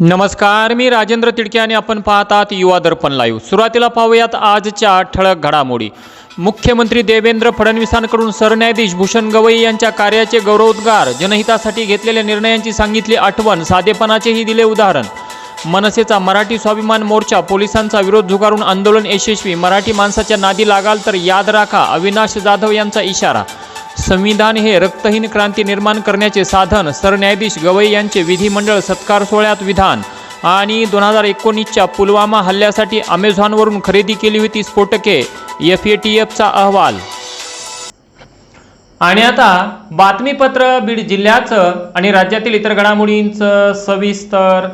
नमस्कार मी राजेंद्र तिडके आणि आपण पाहतात युवा दर्पण लाईव्ह सुरुवातीला पाहूयात आजच्या ठळक घडामोडी. मुख्यमंत्री देवेंद्र फडणवीसांकडून सरन्यायाधीश भूषण गवई यांच्या कार्याचे गौरवोद्गार. जनहितासाठी घेतलेल्या निर्णयांची सांगितली आठवण साधेपणाचेही दिले उदाहरण. मनसेचा मराठी स्वाभिमान मोर्चा पोलिसांचा विरोध झुगारून आंदोलन यशस्वी. मराठी माणसाच्या नादी लागाल तर याद राखा अविनाश जाधव यांचा इशारा. संविधान हे रक्तहीन क्रांती निर्माण करण्याचे साधन सरन्यायाधीश गवई यांचे विधिमंडळ सत्कार सोहळ्यात विधान. आणि दोन हजार एकोणीसच्या पुलवामा हल्ल्यासाठी अमेझॉनवरून खरेदी केली होती स्फोटके एफ ए टी एफचा अहवाल. आणि आता बातमीपत्र बीड जिल्ह्याचं आणि राज्यातील इतर घडामोडींचं सविस्तर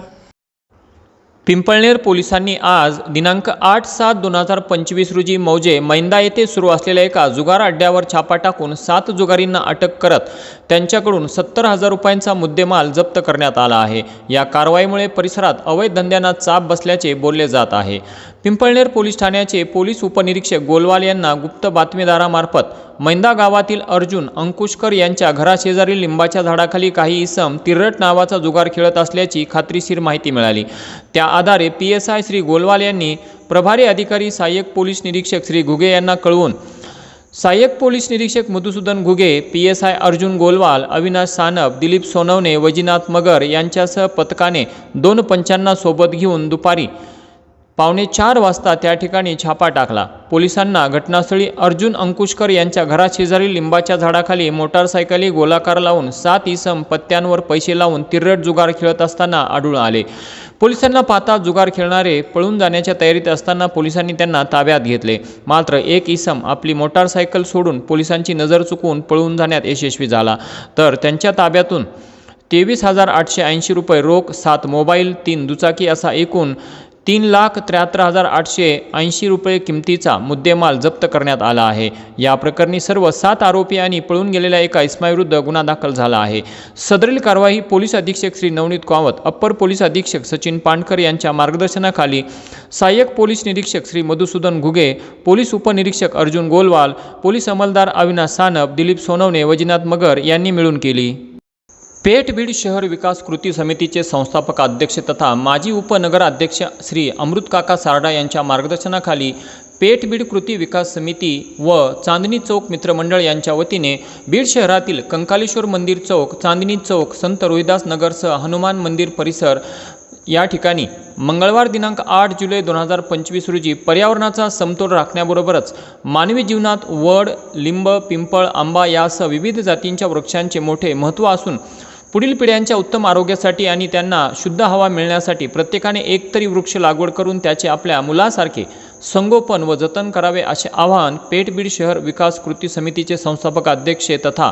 पिंपळनेर पोलिसांनी आज दिनांक आठ सात दोन हजार पंचवीस रोजी मौजे मैंदा येथे सुरू असलेल्या एका जुगार अड्ड्यावर छापा टाकून सात जुगारींना अटक करत त्यांच्याकडून सत्तर हजार रुपयांचा मुद्देमाल जप्त करण्यात आला आहे. या कारवाईमुळे परिसरात अवैध धंद्यांना चाप बसल्याचे बोलले जात आहे. पिंपळनेर पोलीस ठाण्याचे पोलीस उपनिरीक्षक गोलवाल यांना गुप्त बातमीदारामार्फत मैंदा गावातील अर्जुन अंकुशकर यांच्या घराशेजारील लिंबाच्या झाडाखाली काही इसम तिरट नावाचा जुगार खेळत असल्याची खात्रीशीर माहिती मिळाली. त्या आधारे P S I Shri Golwal यांनी प्रभारी अधिकारी सहाय्यक पोलीस निरीक्षक श्री घुगे यांना कळवून सहाय्यक पोलीस निरीक्षक Madhusudan Ghuge P S I Arjun Golwal Avinash Sanap Dilip Sonawane Vajinath Magar यांच्यासह पथकाने दोन पंचांना सोबत घेऊन दुपारी पावणे चार वाजता त्या ठिकाणी छापा टाकला. पोलिसांना घटनास्थळी अर्जुन अंकुशकर यांच्या घराशेजारी लिंबाच्या झाडाखाली मोटारसायकली गोलाकार लावून सात इसम पत्त्यांवर पैसे लावून तिरट जुगार खेळत असताना आढळून आले. पोलिसांना पाहता जुगार खेळणारे पळून जाण्याच्या तयारीत असताना पोलिसांनी त्यांना ताब्यात घेतले. मात्र एक इसम आपली मोटारसायकल सोडून पोलिसांची नजर चुकवून पळून जाण्यात यशस्वी झाला. तर त्यांच्या ताब्यातून तेवीस हजार आठशे ऐंशी रुपये रोख सात मोबाईल तीन दुचाकी असा एकूण तीन लाख त्र्याहत्तर हजार आठशे ऐंशी रुपये किमतीचा मुद्देमाल जप्त करण्यात आला आहे. या प्रकरणी सर्व सात आरोपी आणि पळून गेलेल्या एका इस्माविरुद्ध गुन्हा दाखल झाला आहे. सदरील कारवाई पोलीस अधीक्षक श्री नवनीत कावत अप्पर पोलीस अधीक्षक सचिन पांडकर यांच्या मार्गदर्शनाखाली सहाय्यक पोलीस निरीक्षक श्री मधुसूदन घुगे पोलीस उपनिरीक्षक अर्जुन गोलवाल पोलीस अंमलदार अविनाश सानप दिलीप सोनवणे वजीनाथ मगर यांनी मिळून केली. पेठ बीड शहर विकास कृती समितीचे संस्थापक अध्यक्ष तथा माजी उपनगराध्यक्ष श्री अमृतकाका सारडा यांच्या मार्गदर्शनाखाली पेठ बीड कृती विकास समिती व चांदणी चौक मित्रमंडळ यांच्या वतीने बीड शहरातील कंकालेश्वर मंदिर चौक चांदणी चौक संत रोहिदास नगरसह हनुमान मंदिर परिसर या ठिकाणी मंगळवार दिनांक आठ जुलै दोन हजार पंचवीस रोजी पर्यावरणाचा समतोल राखण्याबरोबरच मानवी जीवनात वड लिंब पिंपळ आंबा यासह विविध जातींच्या वृक्षांचे मोठे महत्त्व असून पुढील पिढ्यांच्या उत्तम आरोग्यासाठी आणि त्यांना शुद्ध हवा मिळण्यासाठी प्रत्येकाने एकतरी वृक्ष लागवड करून त्याचे आपल्या मुलासारखे संगोपन व जतन करावे असे आवाहन पेठबीड शहर विकास कृती समितीचे संस्थापक अध्यक्ष तथा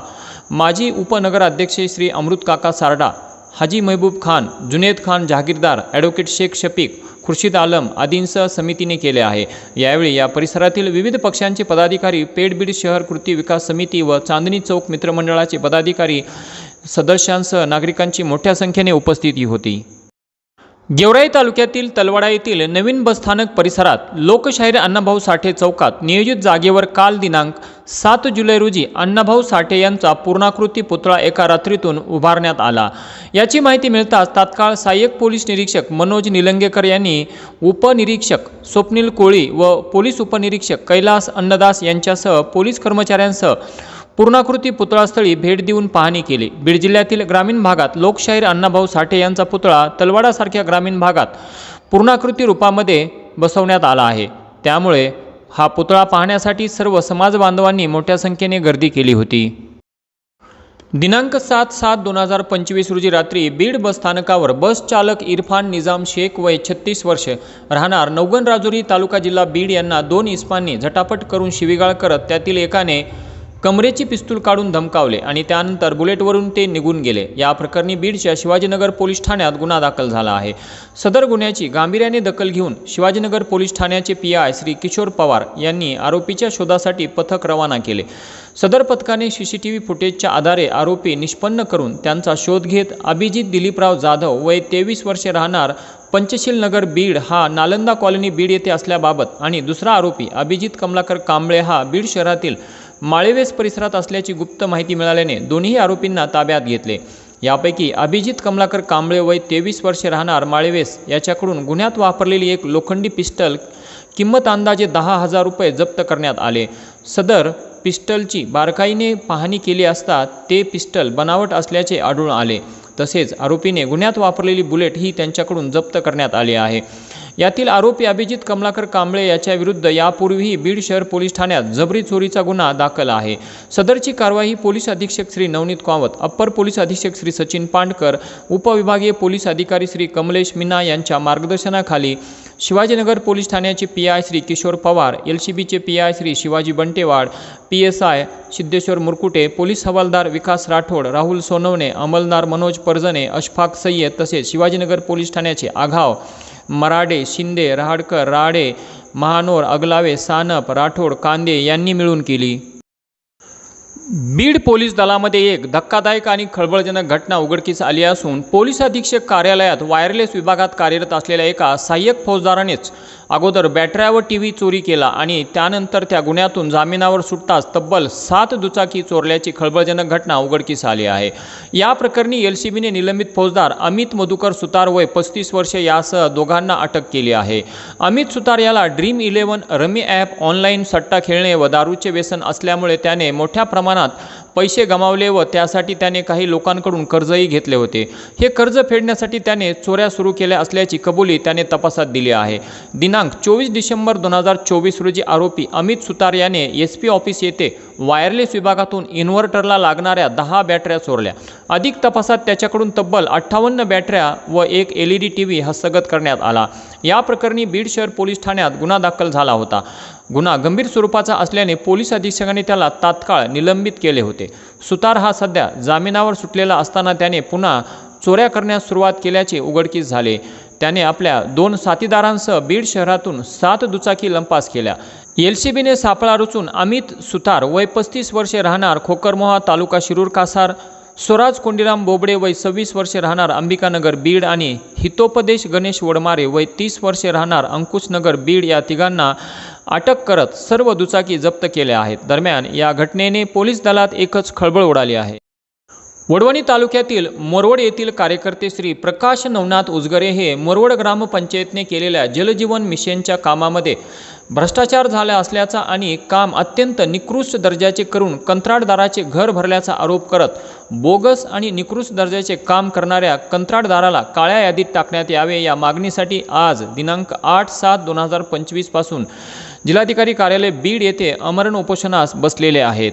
माजी उपनगराध्यक्ष श्री अमृतकाका सारडा हाजी महबूब खान जुनेद खान जहागीरदार ॲडव्होकेट शेख शफीक खुर्शीद आलम आदींसह समितीने केले आहे. यावेळी या परिसरातील विविध पक्षांचे पदाधिकारी पेठबीड शहर कृती विकास समिती व चांदणी चौक मित्रमंडळाचे पदाधिकारी सदस्यांसह नागरिकांची मोठ्या संख्येने उपस्थिती होती. गेवराई तालुक्यातील तलवाडा येथील नवीन बसस्थानक परिसरात लोकशाहीर अण्णाभाऊ साठे चौकात नियोजित जागेवर काल दिनांक सात जुलै रोजी अण्णाभाऊ साठे यांचा पूर्णाकृती पुतळा एका रात्रीतून उभारण्यात आला. याची माहिती मिळताच तात्काळ सहाय्यक पोलीस निरीक्षक मनोज निलंगेकर यांनी उपनिरीक्षक स्वप्नील कोळी व पोलीस उपनिरीक्षक कैलास अन्नदास यांच्यासह पोलीस कर्मचाऱ्यांसह पूर्णाकृती पुतळास्थळी भेट देऊन पाहणी केली. बीड जिल्ह्यातील ग्रामीण भागात लोकशाहीर अण्णाभाऊ साठे यांचा पुतळा तलवाडासारख्या ग्रामीण भागात पूर्णाकृती रूपामध्ये बसवण्यात आला आहे. त्यामुळे हा पुतळा पाहण्यासाठी सर्व समाज बांधवांनी मोठ्या संख्येने गर्दी केली होती. दिनांक सात सात दोन हजार पंचवीस रोजी रात्री बीड बस स्थानकावर बस चालक इरफान निजाम शेख वय छत्तीस वर्ष राहणार नवगण राजुरी तालुका जिल्हा बीड यांना दोन इस्मांनी झटापट करून शिवीगाळ करत त्यातील एकाने कमरेची पिस्तूल काढून धमकावले आणि त्यानंतर बुलेटवरून ते निघून गेले. या प्रकरणी बीडच्या शिवाजीनगर पोलीस ठाण्यात गुन्हा दाखल झाला आहे. सदर गुन्ह्याची गांभीर्याने दखल घेऊन शिवाजीनगर पोलीस ठाण्याचे पी आय श्री किशोर पवार यांनी आरोपीच्या शोधासाठी पथक रवाना केले. सदर पथकाने सी सी टी व्ही फुटेजच्या आधारे आरोपी निष्पन्न करून त्यांचा शोध घेत अभिजित दिलीपराव जाधव वय तेवीस वर्षे राहणार पंचशील नगर बीड हा नालंदा कॉलनी बीड येथे असल्याबाबत आणि दुसरा आरोपी अभिजित कमलाकर कांबळे हा बीड शहरातील माळेवेस परिसरात असल्याची गुप्त माहिती मिळाल्याने दोन्ही आरोपींना ताब्यात घेतले. यापैकी अभिजित कमलाकर कांबळे वय तेवीस वर्षे राहणार माळेवेस याच्याकडून गुन्ह्यात वापरलेली एक लोखंडी पिस्टल किंमत अंदाजे दहा हजार रुपये जप्त करण्यात आले. सदर पिस्टलची बारकाईने पाहणी केली असता ते पिस्टल बनावट असल्याचे आढळून आले. तसेच आरोपीने गुन्ह्यात वापरलेली बुलेट ही त्यांच्याकडून जप्त करण्यात आली आहे. यातील आरोपी अभिजित कमलाकर कांबळे याच्या विरुद्ध यापूर्वीही बीड शहर पोलीस ठाण्यात जबरी चोरीचा गुन्हा दाखल आहे. सदरची कारवाई पोलीस अधीक्षक श्री नवनीत कावत अप्पर पोलीस अधीक्षक श्री सचिन पांडकर उपविभागीय पोलीस अधिकारी श्री कमलेश मिना यांच्या मार्गदर्शनाखाली शिवाजीनगर पोलीस ठाण्याचे P I Shri Kishore Pawar L C बीचे P I Shri Shivaji Bantewad P S I Siddheshwar Murkute police हवालदार विकास राठोड राहुल सोनवणे अंमलदार मनोज परजणे अशफाक सय्यद तसेच शिवाजीनगर पोलीस ठाण्याचे आघाव मराडे शिंदे रहाडकर राडे महानोर अगलावे सानप राठोड कांदे यांनी मिळून केली. बीड पोलीस दलामध्ये एक धक्कादायक आणि खळबळजनक घटना उघडकीस आली असून पोलीस अधीक्षक कार्यालयात वायरलेस विभागात कार्यरत असलेल्या एका सहाय्यक फौजदारानेच अगोदर बॅटऱ्या व टी व्ही चोरी केला आणि त्यानंतर त्या गुन्ह्यातून जामिनावर सुटताच तब्बल सात दुचाकी चोरल्याची खळबळजनक घटना उघडकीस आली आहे. या प्रकरणी एल सी बीने निलंबित फौजदार अमित मधुकर सुतार वय पस्तीस वर्षे यासह दोघांना अटक केली आहे. अमित सुतार याला Dream Eleven rummy app online सट्टा खेळणे व दारूचे व्यसन असल्यामुळे त्याने मोठ्या प्रमाणात प्रमाणात पैसे गमावले व त्यासाठी त्याने काही लोकांकडून कर्जही घेतले होते. हे कर्ज फेडण्यासाठी त्याने चोऱ्या सुरू केल्या असल्याची कबुली त्याने तपासात दिली आहे. दिनांक चोवीस डिसेंबर दोन हजार चोवीस रोजी आरोपी अमित सुतार याने एस पी ऑफिस येथे वायरलेस विभागातून इन्व्हर्टरला लागणाऱ्या दहा बॅटऱ्या चोरल्या. अधिक तपासात त्याच्याकडून तब्बल अठ्ठावन्न बॅटऱ्या व एक L E D T V हस्तगत करण्यात आला. या प्रकरणी बीड शहर पोलीस ठाण्यात गुन्हा दाखल झाला होता. गुन्हा गंभीर स्वरूपाचा असल्याने पोलीस अधीक्षकांनी त्याला तात्काळ निलंबित केले होते. सुतार हा सध्या जामिनावर सुटलेला असताना त्याने पुन्हा चोऱ्या करण्यास सुरुवात केल्याचे उघडकीस झाले. त्याने आपल्या दोन साथीदारांसह बीड शहरातून सात दुचाकी लंपास केल्या. एल सी बीने सापळा रचून अमित सुतार वय पस्तीस वर्षे राहणार खोकरमोहा तालुका शिरूर कासार स्वराज कोंडीराम बोबडे वय सव्वीस वर्षे राहणार अंबिकानगर बीड आणि हितोपदेश गणेश वडमारे वय तीस वर्षे राहणार अंकुशनगर बीड या तिघांना अटक करत सर्व दुचाकी जप्त केल्या आहेत. दरम्यान या घटनेने पोलीस दलात एकच खळबळ उडाली आहे. वडवणी तालुक्यातील मोरवड येथील कार्यकर्ते श्री प्रकाश नवनाथ उजगरे हे मोरवड ग्रामपंचायतने केलेल्या जलजीवन मिशनच्या कामामध्ये भ्रष्टाचार झाला असल्याचा आणि काम अत्यंत निकृष्ट दर्जाचे करून कंत्राटदाराचे घर भरल्याचा आरोप करत बोगस आणि निकृष्ट दर्जाचे काम करणाऱ्या कंत्राटदाराला काळ्या यादीत टाकण्यात यावे या मागणीसाठी आज दिनांक आठ सात दोन हजार पंचवीसपासून जिल्हाधिकारी कार्यालय बीड येथे अमरण उपोषणास बसलेले आहेत.